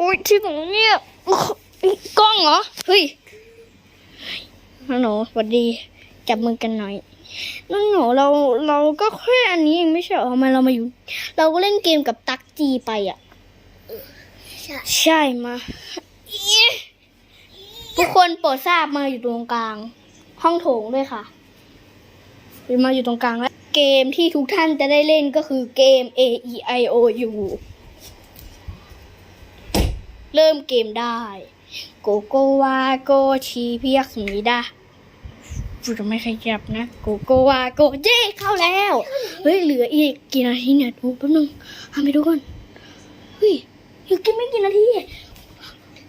อุ้ยที่ตรงเนี้ยกล้องเหรอ เฮ้ยน้องหนูสวัสดี จับมือกันหน่อยน้องหนูเราเราก็แค่อันนี้เองไม่ใช่เหรอทำไมเรามาอยู่ เราก็เล่นเกมกับตักจีไปอะใช่ใช่มาทุกคนโปรดทราบมาอยู่ตรงกลาง ห้องโถงด้วยค่ะมาอยู่ตรงกลางแล้ว เกมที่ทุกท่านจะได้เล่นก็คือเกม A E I O U เริ่มเกมได้โกโกวาโกชีเพียกสมิดาฟูจะไม่ขยับนะโกโกวาโกเจ้เข้าแล้ว เฮ้ยเหลืออีกกี่นาทีเนี่ยดูแป๊บนึงทำไปดูก่อนเฮ้ยอีกกี่ไม่กี่นาที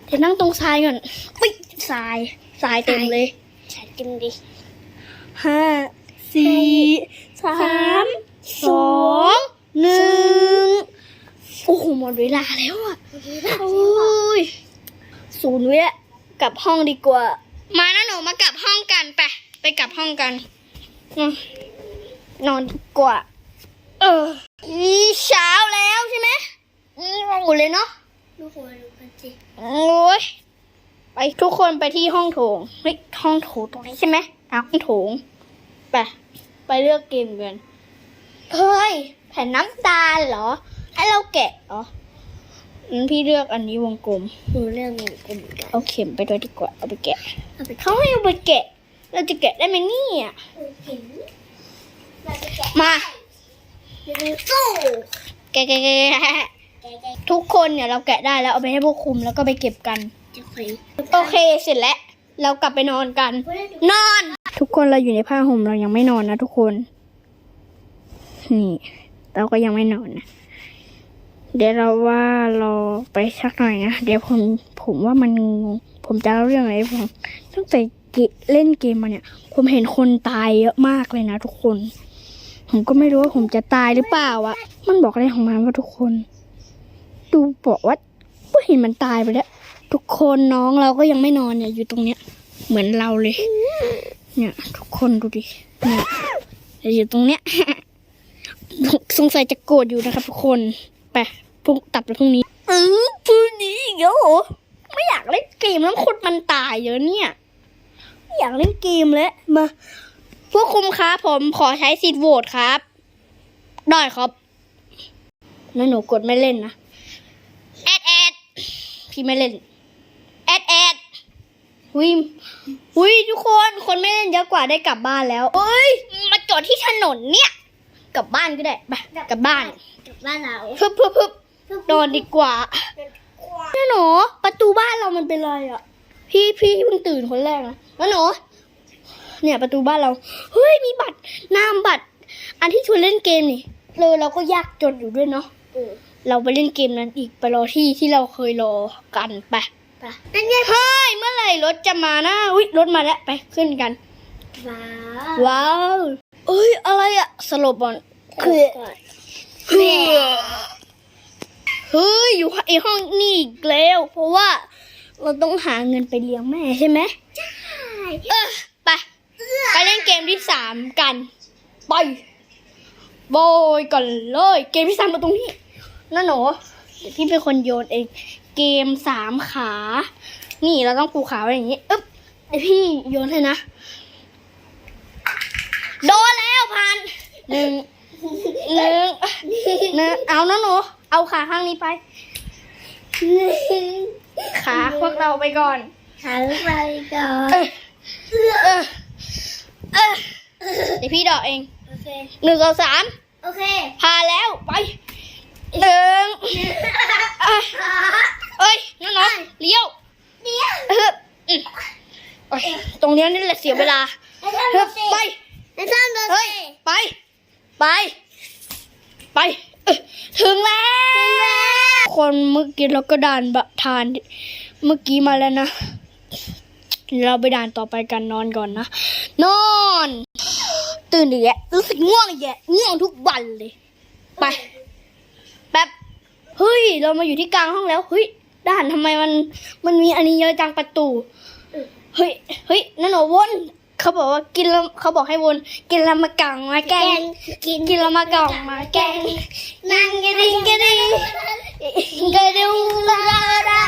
เดี๋ยวนั่งตรงทรายก่อนปิ๊ยทรายทรายเต็มเลยใช่จริงดิห้าสี่สามสองหนึ่ง โอ้โหหมดเวลาแล้วอะโอ้ยศูนย์วิกลับห้องดีกว่า มานะหนูมากลับห้องกันไปไปกลับห้องกันนอนนอนดีกว่า เอออีเช้าแล้วใช่ไหมอืมงงเลยเนาะลูกหัวลูกกันสิโอ้ยไปทุกคนไปที่ห้องโถงเฮ้ยห้องโถงตรงนี้ใช่ไหมอะห้องโถงไปไปเลือกเกมกันเฮ้ยแผ่นน้ำตาลเหรอ ให้เราแกะเหรองั้นพี่เลือกอันนี้วงกลมหนูเรื่องหนูเป็นเหมือนกันเอาเข็มไปด้วยดีกว่าเอาไปแกะเอาไปเขาให้เอาไปแกะ เราจะแกะได้ไหมเนี่ยเห็นเราจะแกะมาเดี๋ยวสู้แกะแกะแกะแกะแกะแกะทุกคนเนี่ยเราแกะได้แล้วเอาไปให้พวกคุมแล้วก็ไปเก็บกันจะคุยโอเคเสร็จแล้ว เรากลับไปนอนกัน นอน ทุกคนเราอยู่ในผ้าห่มเรายังไม่นอนนะทุกคน นี่ เราก็ยังไม่นอนนะ เดี๋ยวเราว่าเราไปชักหน่อยนะเดี๋ยวผมผมว่ามันงงผมจะเล่าเรื่องอะไรให้ฟังตั้งแต่เกเล่นเกมมาเนี่ย ผมเห็นคนตายเยอะมากเลยนะทุกคน ผมก็ไม่รู้ว่าผมจะตายหรือเปล่าอะมันบอกอะไรของมันว่าทุกคน ดูบอกว่าก็เห็นมันตายไปแล้ว ทุกคนน้องเราก็ยังไม่นอนเนี่ยอยู่ตรงเนี้ย เหมือนเราเลย เนี่ย ทุกคนดูดิเนี่ยอยู่ตรงเนี้ยสงสัยจะโกรธอยู่นะครับทุกคน ไปพรุ่งตัดไปพรุ่งนี้เออพรุ่งนี้อีกแล้วเหรอไม่อยากเล่นเกมแล้วคนมันตายเยอะเนี่ย ไม่อยากเล่นเกมแล้วมาพวกคุมครับผมขอใช้สิทธิ์โหวตครับ ได้ครับแล้วหนูกดไม่เล่นนะแอดแอดพี่ไม่เล่นแอดแอดหุยหุยทุกคนคนไม่เล่นเยอะกว่าได้กลับบ้านแล้วเอ้ยมาจอดที่ถนนเนี่ย กลับบ้านก็ได้ไปกลับบ้านกลั บบ้านเราพึบพึบพึบนอนดีกว่านี่หนูประตูบ้านเรามันเป็นไรอะ พี่พี่เพิ่งตื่นคนแรกนะแล้วหนูเนี่ยประตูบ้านเรา เฮ้ยมีบัตรนามบัตร อันที่ชวนเล่นเกมนี่เลยเราก็ยากจนอยู่ด้วยเนาะเออเราไปเล่นเกมนั้นอีกไปรอที่ที่เราเคยรอกันไปไปนั่นไงเฮ้ยเมื่อไหร่รถจะมานะอุ้ยรถมาแล้วไปขึ้นกัน ว้าวว้าวเอ้ยอะไรอะสลบก่อนคือ เฮ้ยเฮ้ยอยู่ไอห้องนี่อีกแล้ว เพราะว่าเราต้องหาเงินไปเลี้ยงแม่ใช่ไหมใช่เออไปไปเล่นเกมที่สามกัน ไปโบยก่อนเลย เกมที่สามมาตรงนี้นั่นหนูเดี๋ยวพี่เป็นคนโยนเอง เกมสามขา นี่เราต้องปูขาไว้อย่างนี้อึ๊บเดี๋ยวพี่โยนให้นะ โดนแล้วพันหนึ่ง หนึ่งหนึ่งเอานะหนูเอาขาข้างนี้ไป ขาพวกเราไปก่อนหันไปก่อนเออเออเออเดี๋ยวพี่ดอกเองโอเคหนึ่งสองสามโอเค พาแล้วไปหนึ่งเอ้ยเอ้ยน้องน้องเลี้ยวเดี๋ยวเอออืมโอ้ยตรงเนี้ยนี่แหละเสียเวลาไอ้ท่านเฮ้ดูยสิไปไอ้ท่านดูเฮ้ยสิไป ไป ไป ถึงแล้วคนเมื่อกี้เราก็ด่านบะทาน เมื่อกี้มาแล้วนะ เราไปด่านต่อไปกันนอนก่อนนะ นอน ตื่นอีกแล้วรู้สึกง่วงอีกแล้วง่วงทุกวันเลย ไป แป๊บ เฮ้ย เรามาอยู่ที่กลางห้องแล้ว เฮ้ย ด่านทำไมมัน มันมีอันนี้เยอะจังประตู เฮ้ย เฮ้ย นั่นเหรอวน เขาบอกว่ากินแล้วเขาบอกให้วน กินละมะกังมาแกงกินกินละมะกังมาแกงนั่งกระดิ่งกระดิ่งกระดิ่งลาลาลา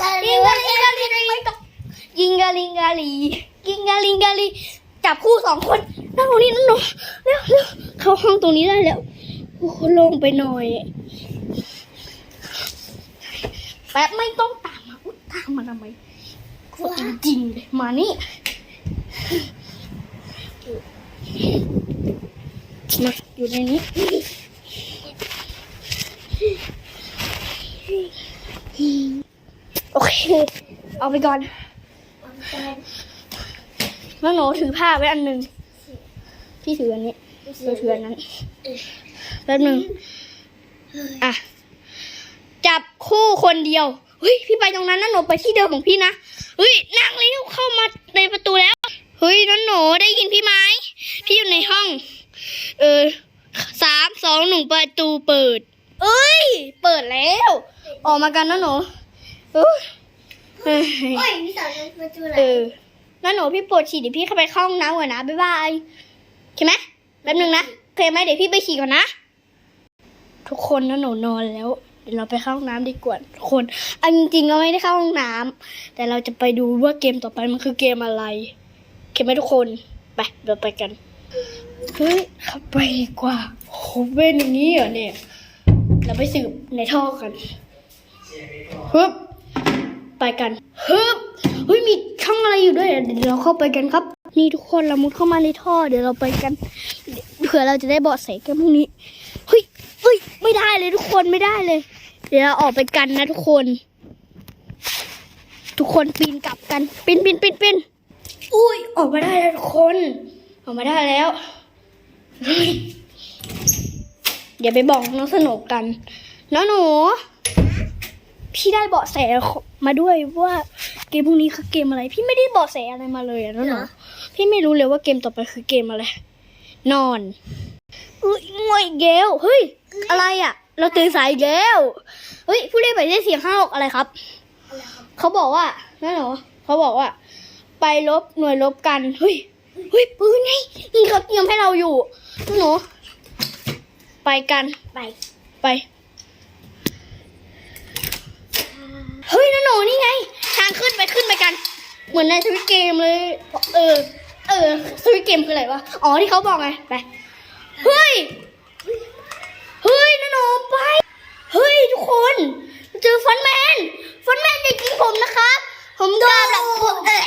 ลาลิวันนี้กะดิ่งไม่ตกินกะลิงกะลีกินกะลิงกะลีจับคู่สองคนนั่งตรงนี้นั่งตรงเร็วเร็วเข้าห้องตรงนี้ได้แล้วโอ้โหโล่งไปหน่อยแป๊บไม่ต้องตามมาอุ๊ตามมาทำไมจริงๆเลยมานี่ มาอยู่ในนี้โอเค เอาไปก่อน แล้วหนูถือผ้าไว้อันหนึ่งพี่ถืออันนี้หนูถืออันนั้นแป๊บหนึ่งอะ จับคู่คนเดียว เฮ้ย พี่ไปตรงนั้นนะหนูไปที่เดิมของพี่นะ เฮ้ยนั่งเร็วเข้ามาในประตูแล้ว เฮ้ยนั่นหนูได้ยินพี่ไหมพี่อยู่ในห้อง เออสามสองหนึ่งประตูเปิด เอ้ย เปิดแล้ว ออกมากันนะหนูเอ้ยเฮ้ย โอ้ยมีสาวจะมาดูอะไรเออนั่นหนูพี่ปวดฉี่เดี๋ยวพี่เข้าไปเข้าห้องน้ำก่อนนะบ๊ายบายโอเคไหมแป๊บนึงนะโอเคไหมเดี๋ยวพี่ไปฉี่ก่อนนะ ทุกคนนะหนูนอนแล้ว เดี๋ยวเราไปเข้าห้องน้ำดีกว่าทุกคนอันจริงๆเราไม่ได้เข้าห้องน้ำแต่เราจะไปดูว่าเกมต่อไปมันคือเกมอะไร โอเคไหมทุกคนไปเราไปกันเฮ้ยข้าไปดีกว่าโหเป็นอย่างนี้เหรอเนี่ย เราไปสืบในท่อกันฮึบไปกันฮึบเฮ้ยมีช่องอะไรอยู่ด้วยเดี๋ยวเราเข้าไปกันครับ นี่ทุกคนเรามุดเข้ามาในท่อเดี๋ยวเราไปกันเผื่อเราจะได้เบาะแสกันพรุ่งนี้เฮ้ยเฮ้ยไม่ได้เลยทุกคนไม่ได้เลย เดี๋ยวเราออกไปกันนะทุกคน ทุกคนปีนกลับกันปีนปีนปีนปีน อุ้ยออกมาได้แล้วทุกคน ออกมาได้แล้วอย่าไปบอกน้องสนุกกัน น้องหนู พี่ได้เบาะแสมาด้วยว่าเกมพวกนี้คือเกมอะไร พี่ไม่ได้เบาะแสอะไรมาเลยอะน้องหนู พี่ไม่รู้เลยว่าเกมต่อไปคือเกมอะไร นอนอุ้ยงวยอีกแล้วเฮ้ย อะไรอะเราตื่นสายอีกแล้วเฮ้ย ผู้เล่นไปได้เสียงห้าหกอะไรครับ เขาบอกว่านั่นเหรอ เขาบอกว่า ไปลบหน่วยลบกันเฮ้ยเฮ้ยปืนไงนี่เขาเตรียมให้เราอยู่นั่นหนูไปกันไปไปเฮ้ยนั่นหนูนี่ไง ทางขึ้นไปขึ้นไปกัน เหมือนในสวิตเกมเลย เออ เออสวิตเกมคืออะไรวะอ๋อที่เขาบอกไงไปเฮ้ยเฮ้ยนั่นหนูไปเฮ้ยทุกคนเจอฟันแมนฟันแมนจะกินผมนะครับ ผมกล้าแบบเออ